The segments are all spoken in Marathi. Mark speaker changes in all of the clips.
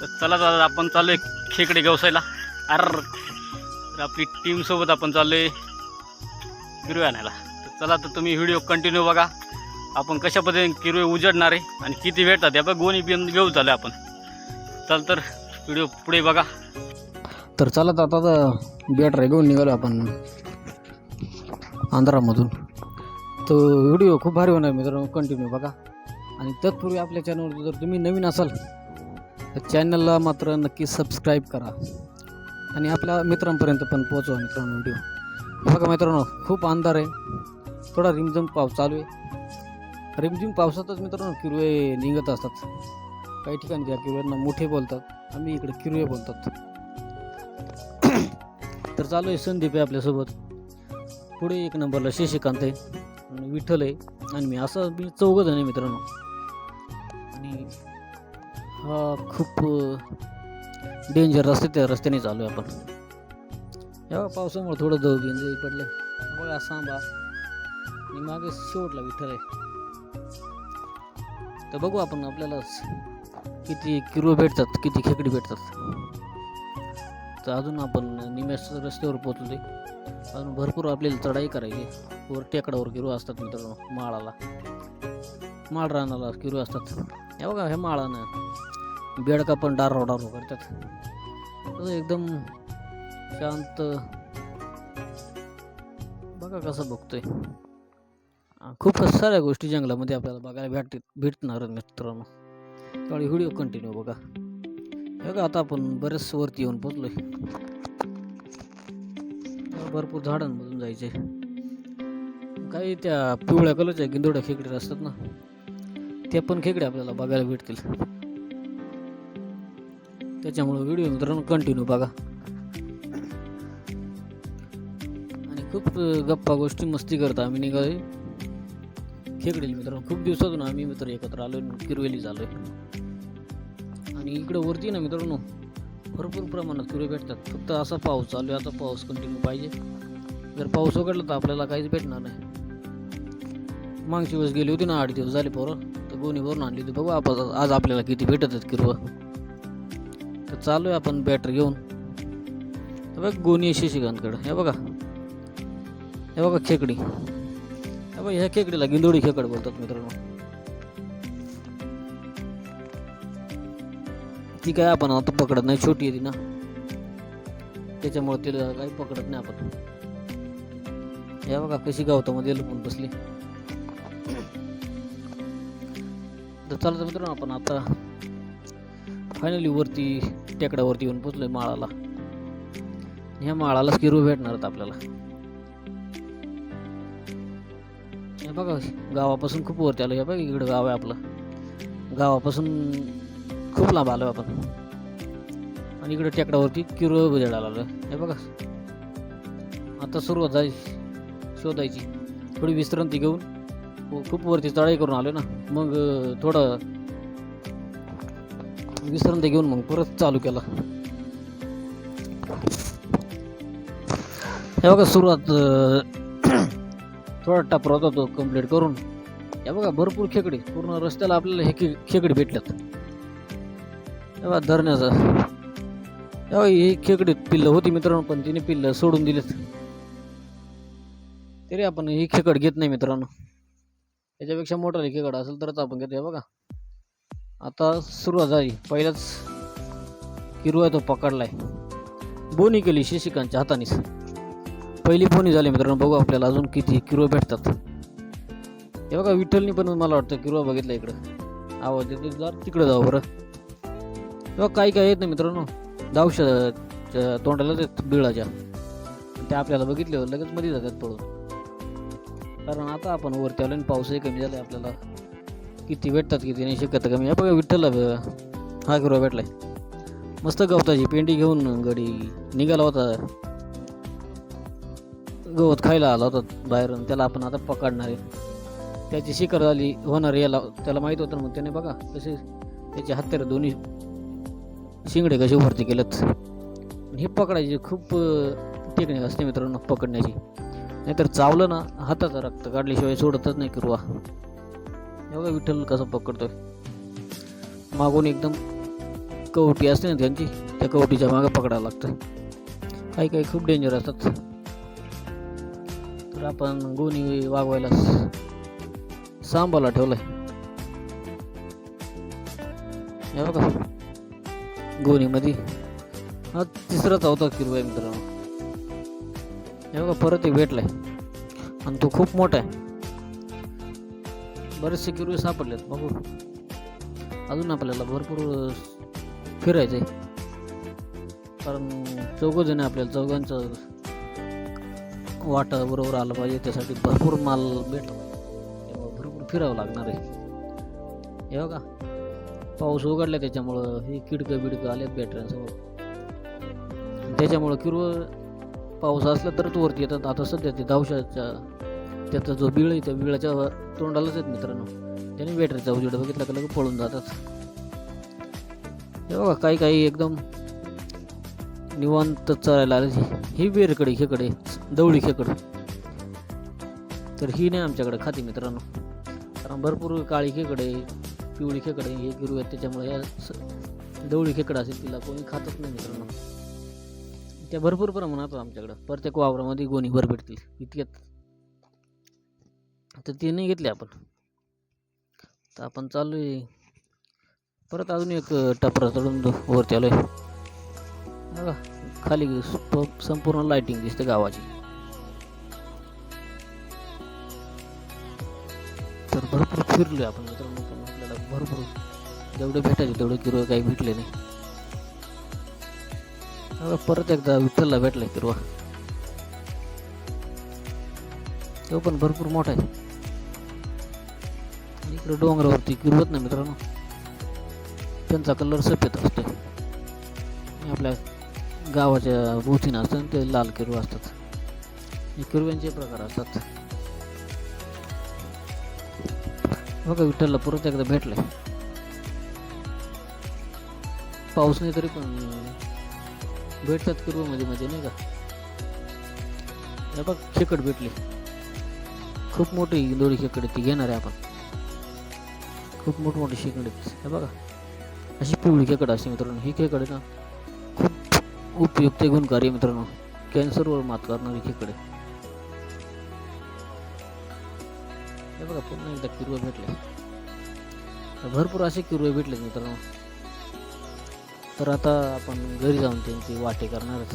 Speaker 1: तर चला दादा आपण चाललोय खेकडे गवसायला अर तर आपली टीम सोबत आपण चाललोय किरवे आणायला तर चला तर तुम्ही व्हिडिओ कंटिन्यू बघा. आपण कशा पद्धतीने किरवे उजडणार आहे आणि किती भेटतात या बघ गोणी बिन घेऊ चालू आपण. चल तर व्हिडिओ पुढे बघा.
Speaker 2: तर चला आता तर बॅटरी घेऊन निघालो आपण आंध्रामधून. तर व्हिडिओ खूप भारी होणार मित्रांनो कंटिन्यू बघा. आणि तत्पूर्वी आपल्या चॅनलवर जर तुम्ही नवीन असाल तर चॅनलला मात्र नक्की सबस्क्राईब करा. आणि आपल्या मित्रांपर्यंत पण पोहोचवा मित्रांनो व्हिडिओ बघा मित्रांनो खूप अंधार आहे. थोडा रिमझिम पाऊस चालू आहे. रिमझिम पावसातच मित्रांनो किरवे निघत असतात. काही ठिकाणी त्या किरव्यांना मोठे बोलतात आम्ही इकडे किरवे बोलतात. तर चालू आहे संदीप आहे आपल्यासोबत. पुढे एक नंबरला शशिकांत आहे. आणि विठ्ठल आहे. आणि मी असं मी चौघ जण आहे मित्रांनो. आणि हा खूप डेंजर रस्ते त्या रस्त्याने चालू आहे आपण. या पावसामुळे थोडं दव बिंज पडलं. बघा सांबा आणि मागे शेवटला विठ्ठल आहे. तर बघू आपण आपल्याला किती किरो भेटतात किती खेकडी भेटतात. तर अजून आपण निम्यास रस्त्यावर पोचलो अजून भरपूर आपल्याला चढाई करायची. वर टेकडावर किरू असतात मित्रांनो माळाला. माळ रानाला किरू असतात. हे बघा हे माळानं. बेडका पण डारो डारो करतात. एकदम शांत. बघा कसं बघतोय. खूप साऱ्या गोष्टी जंगलामध्ये आपल्याला बघायला भेट भेटणार मित्रांनो. त्यामुळे व्हिडिओ कंटिन्यू बघा. हे बघा आता आपण बरेच वरती येऊन पोचलोय भरपूर झाडांमधून जायचे काही त्या पिवळ्या कलरच्या गिंदोड्या खेकड्या असतात ना त्या पण खेकड्या आपल्याला बघायला भेटतील. त्याच्यामुळं व्हिडिओ मित्रांनो कंटिन्यू बघा. आणि खूप गप्पा गोष्टी मस्ती करता आम्ही निघाले खेकडेल मित्रांनो खूप दिवसातून आम्ही मित्र एकत्र आलो किरवेली झालो आणि इकडं वरती ना मित्रांनो भरपूर प्रमाणात किरवे भेटतात. फक्त असा पाऊस चालू आहे आता पाऊस कंटिन्यू पाहिजे. जर पाऊस उघडला तर आपल्याला काहीच भेटणार नाही. मागची वेळेस गेली होती ना आठ दिवस झाले पोरं. तर गोणी भरून आणली होती. बघू आपण आज आपल्याला किती भेटत आहेत किरवं. तर चालू आहे आपण बॅटर घेऊन. हे बघ गोणी शिशिकांकडं हे बघा. हे बघा खेकडी. हे बघा ह्या खेकडीला गिंदोडी खेकड बोलतात मित्रांनो. ती काय आपण आता पकडत नाही छोटी आहे ती ना. त्याच्यामुळे तिला काही पकडत नाही आपण. या बघा कशी गावतामध्ये लपून बसली. तर चालतं मित्रांनो आपण आता फायनली वरती टेकड्यावरती येऊन पोचलोय माळाला. ह्या माळालाच किरू भेटणार आहेत आपल्याला. हे बघा गावापासून खूप वरती आलो हे बघा इकडं गाव आहे आपलं. गावापासून खूप लांब आलो आपण. आणि इकडं टेकडावरती किरू भेटायला आलो हे बघा. आता सुरुवात झाली. शोधायची. थोडी विश्रांती घेऊन. खूप वरती चढाई करून आलो ना. मग थोडं विसरून ते घेऊन मग परत चालू केला. हे बघा सुरुवात थोडा टप्पा होता तो कंप्लीट करून. हे बघा भरपूर खेकडी पूर्ण रस्त्याला आपल्याला हे खे- खेकडी भेटल्यात. तेव्हा धरण्याचा. तेव्हा ही खेकडे पिल्लं होती मित्रांनो पण तिने पिल्लं सोडून दिलेत. तरी आपण ही खेकड घेत नाही मित्रांनो. याच्यापेक्षा मोठा खेकड असेल तरच आपण घेतो हे बघा. आता सुरुवात झाली. पहिलाच किरू आहे तो पकडलाय. बोनी केली शिशिकांच्या हातानेच. पहिली बोनी झाली मित्रांनो बघू आपल्याला अजून किती किरो भेटतात. हे बघा विठ्ठलनी पण मला वाटतं किरो बघितलं इकडं. आवाज येतो जर तिकडं जाऊ बरं. तेव्हा काही काही येत नाही मित्रांनो. दावशा तोंडाला येत बिळाच्या. ते आपल्याला बघितले लगेच मध्ये जातात पळून. कारण आता आपण वरती आलो आणि पाऊसही कमी झाला आपल्याला. किती भेटतात किती नाही शक्यता कमी आहे. बघा विठ्ठलला ब- हा किरो भेटलाय. मस्त गवताची पेंडी घेऊन गडी निघाला होता. गवत खायला आला होता बाहेरून. त्याला आपण आता पकडणार आहे. त्याची शिकार झाली होणार याला. त्याला माहीत होतं ना मग त्याने बघा कसे त्याचे हत्यार दोन्ही शिंगडे कसे वरती केलेत. हे पकडायची खूप टेक्निक असते मित्रांनो पकडण्याची. नाहीतर चावलं ना हाताचं रक्त काढल्याशिवाय सोडतच नाही किरवा एवढा विठ्ठल कसं पकडतोय. मागून एकदम कवटी असते ना त्यांची त्या कवटीच्या मागं पकडावं लागतं. काही काही खूप डेंजर असतात. तर आपण गोणी वागवायला स- सांबाला ठेवलाय. हे बघा गोणीमध्ये हा तिसरा चौथा किलो आहे मित्रांनो. हे बघा परत एक भेटलाय. आणि तो खूप मोठा आहे. बरेचसे किरवे सापडलेत बघू. अजून आपल्याला भरपूर फिरायचं आहे कारण चौघजण आपल्याला चौघांचं वाटा बरोबर आलं पाहिजे त्यासाठी भरपूर माल भेटला पाहिजे भरपूर फिरावं लागणार आहे. हे बघा पाऊस उघडला त्याच्यामुळं हे किडकं बिडकं आलेत बॅटऱ्यांसमोर त्याच्यामुळं किरवळ पाऊस असला तरच वरती येतात. आता सध्या ते धावशाच्या त्याचा जो बिळ आहे त्या बिळाच्या तोंडालाच आहेत मित्रांनो. त्याने वेटरचा उजेड बघितला का लगेच पळून जातात. हे बघा काही काही एकदम निवांत चरायला आले. ही वेरकडे खेकडे दवळी खेकड. तर ही नाही आमच्याकडे खाती मित्रांनो. कारण भरपूर काळी खेकडे पिवळी खेकडे हे गिरू आहेत. त्याच्यामुळे या स- दवळी खेकडं असेल तिला कोणी खातच नाही मित्रांनो. त्या भरपूर प्रमाणात आमच्याकडं. प्रत्येक वावरामध्ये गोणी भर भेटतील. इतक्यात. तर ते नाही घेतले आपण. तर आपण चालू आहे. परत अजून एक टपरा चढून दो- वरती आलोय. बघा खाली संपूर्ण लाइटिंग दिसते गावाची. तर भरपूर फिरलोय आपण मित्रांनो पण आपल्याला भरपूर जेवढे भेटायचे तेवढे किरवा काही भेटले नाही. परत एकदा विठ्ठलला भेटलाय किरवा. तो पण भरपूर मोठा आहे. इकडे डोंगरावरती किरवत ना मित्रांनो. त्यांचा कलर सफेद असतो आपल्या गावाच्या भोवतीनं असतं आणि ते लाल किरव असतात. हे किरव्यांचे प्रकार असतात. बघा विठ्ठलला परत एकदा भेटलंय. पाऊस नाही तरी पण भेटतात किरवमध्ये मध्ये नाही का? बघ खेकड भेटली. खूप मोठी दोरी खेकड ती घेणार आहे आपण. खूप मोठमोठी आहेत हे बघा. अशी पिवळी खेकड असते मित्रांनो. ही खेकड ना खूप उपयुक्त गुणकारी मित्रांनो. कॅन्सरवर मात करणारी खेकड. हे बघा पुन्हा एकदा किरवे भेटले. भरपूर असे किरवे भेटले मित्रांनो. तर आता आपण घरी जाऊन त्यांची वाटे करणारच.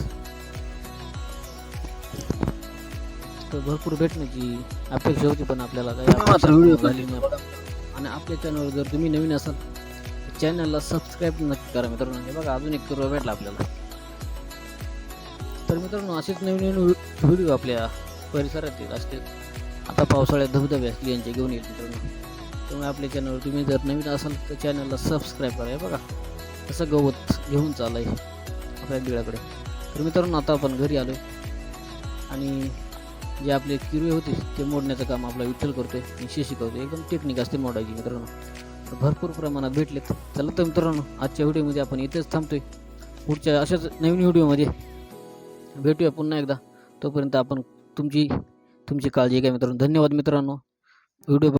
Speaker 2: तर भरपूर भेटण्याची अपेक्षा होती पण आपल्याला काही
Speaker 1: मात्र व्हिडिओ
Speaker 2: झाली नाही. आणि आपल्या चॅनलवर जर तुम्ही नवीन असाल चॅनलला सबस्क्राईब नक्की करा मित्रांनो. हे बघा अजून एक किलो भेटला आपल्याला. तर मित्रांनो असेच नवीन नवीन व्हिडिओ आपल्या परिसरात येत असतील. आता पावसाळ्यात धबधबे असतील यांचे घेऊन येईल मित्रांनो. त्यामुळे आपल्या चॅनलवर तुम्ही जर नवीन असाल तर चॅनलला सबस्क्राईब करा. हे बघा तसं गवत घेऊन चाललं आहे आपल्या बिळाकडे. तर मित्रांनो आता आपण घरी आलो आणि जे आपले किरवे होते ते मोडण्याचं काम आपला विठ्ठल करतोय आणि शिकवतो एकदम टेक्निक असते मोडायची मित्रांनो. तर भरपूर प्रमाणात भेटलेत. चला तर मित्रांनो आजच्या व्हिडिओमध्ये आपण इथेच थांबतोय. पुढच्या अशाच नवीन व्हिडिओमध्ये भेटूया पुन्हा एकदा. तोपर्यंत आपण तुमची तुमची काळजी घ्या मित्रांनो. धन्यवाद मित्रांनो. व्हिडिओ